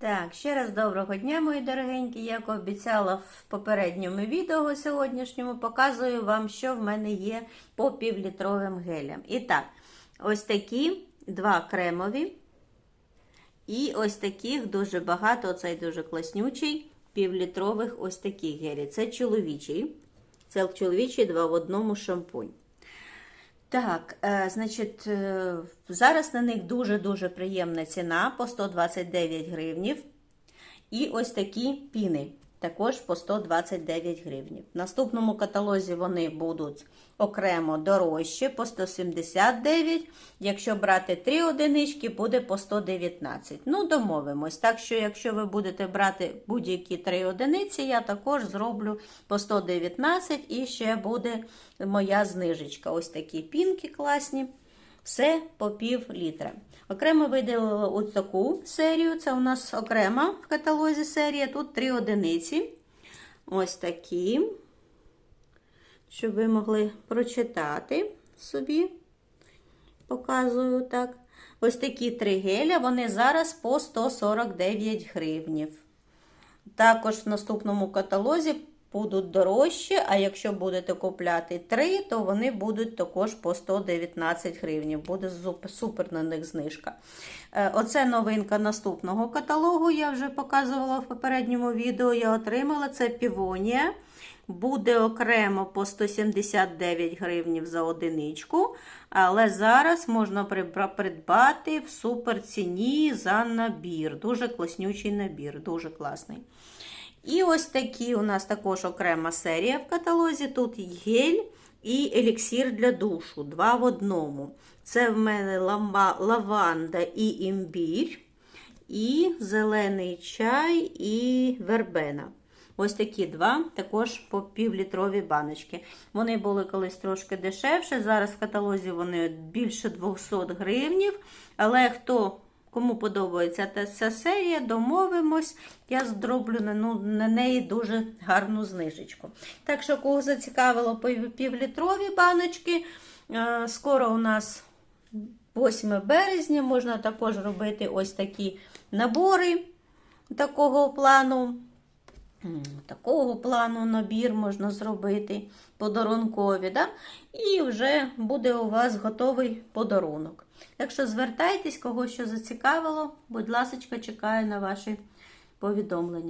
Так, ще раз доброго дня, мої дорогенькі. Як обіцяла в попередньому відео сьогоднішньому, показую вам, що в мене є по півлітровим гелям. І так, ось такі два кремові. І ось таких дуже багато, оцей дуже класнючий, півлітрових ось таких гелів. Це чоловічий. Це чоловічий два в одному шампунь. Так, е, значить, е, зараз на них дуже-дуже приємна ціна по 129 гривнів. І ось такі піни також по 129 гривнів. В наступному каталозі вони будуть окремо дорожче по 179. Якщо брати 3 одинички, буде по 119. Ну, домовимось. Так що, якщо ви будете брати будь-які 3 одиниці, я також зроблю по 119 і ще буде моя знижечка. Ось такі пінки класні. Все по пів літра. Окремо виділила ось таку серію. Це у нас окрема в каталозі серія. Тут три одиниці. Ось такі. Щоб ви могли прочитати собі. Показую так. Ось такі три геля, вони зараз по 149 гривнів. Також в наступному каталозі будуть дорожчі, а якщо будете купляти 3, то вони будуть також по 119 гривень. Буде супер на них знижка. Е, Оце новинка наступного каталогу. Я вже показувала в попередньому відео. Я отримала це півонія. Буде окремо по 179 гривнів за одиничку, але зараз можна придбати в супер ціні за набір. Дуже класнючий набір, дуже класний. І ось такі у нас також окрема серія в каталозі. Тут гель і еліксір для душу. Два в одному. Це в мене лаванда і імбір, і зелений чай, і вербена. Ось такі два, також по півлітрові баночки. Вони були колись трошки дешевше. Зараз в каталозі вони більше 200 гривнів. Але хто Кому подобається ця серія, домовимось, я зроблю на, ну, на неї дуже гарну знижечку. Так що, кого зацікавило півлітрові баночки, скоро у нас 8 березня, можна також робити ось такі набори такого плану. Такого плану набір можна зробити подарункові. Да? І вже буде у вас готовий подарунок. Так що звертайтесь, кого що зацікавило, будь ласка, чекаю на ваші повідомлення.